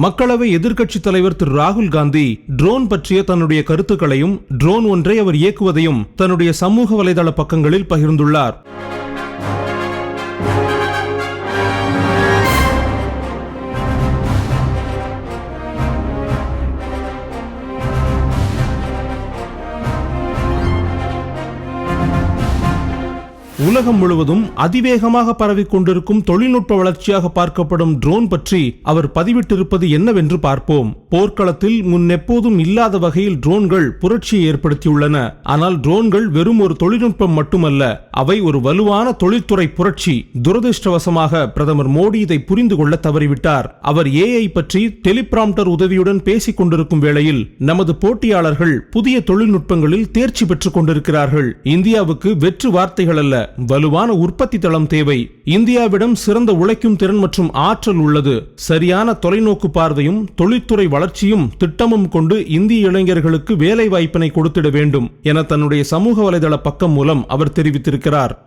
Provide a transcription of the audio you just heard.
மக்களவை எதிர்க்கட்சித் தலைவர் திரு. ராகுல் காந்தி ட்ரோன் பற்றிய தன்னுடைய கருத்துக்களையும் ட்ரோன் ஒன்றை அவர் இயக்குவதையும் தன்னுடைய சமூக வலைதள பக்கங்களில் பகிர்ந்துள்ளார். உலகம் முழுவதும் அதிவேகமாக பரவிக் கொண்டிருக்கும் தொழில்நுட்ப வளர்ச்சியாக பார்க்கப்படும் ட்ரோன் பற்றி அவர் பதிவிட்டிருப்பது என்னவென்று பார்ப்போம். போர்க்களத்தில் முன்னெப்போதும் இல்லாத வகையில் ட்ரோன்கள் புரட்சியை ஏற்படுத்தியுள்ளன. ஆனால் ட்ரோன்கள் வெறும் ஒரு தொழில்நுட்பம் மட்டுமல்ல அவை ஒரு வலுவான தொழில்துறை புரட்சி. துரதிருஷ்டவசமாக பிரதமர் மோடி இதை புரிந்து கொள்ள தவறிவிட்டார். அவர் ஏஐ பற்றி டெலிபிராம்டர் உதவியுடன் பேசிக் கொண்டிருக்கும் வேளையில் நமது போட்டியாளர்கள் புதிய தொழில்நுட்பங்களில் தேர்ச்சி பெற்றுக் கொண்டிருக்கிறார்கள். இந்தியாவுக்கு வெற்று வார்த்தைகள் அல்ல வலுவான உற்பத்தி தளம் தேவை. இந்தியாவிடம் சிறந்த உழைக்கும் திறன் மற்றும் ஆற்றல் உள்ளது. சரியான தொலைநோக்கு பார்வையும் தொழில்துறை வளர்ச்சியும் திட்டமும் கொண்டு இந்திய இளைஞர்களுக்கு வேலை வாய்ப்பினை கொடுத்திட வேண்டும் என தன்னுடைய சமூக வலைதள பக்கம் மூலம் அவர் தெரிவித்திருக்கிறார்.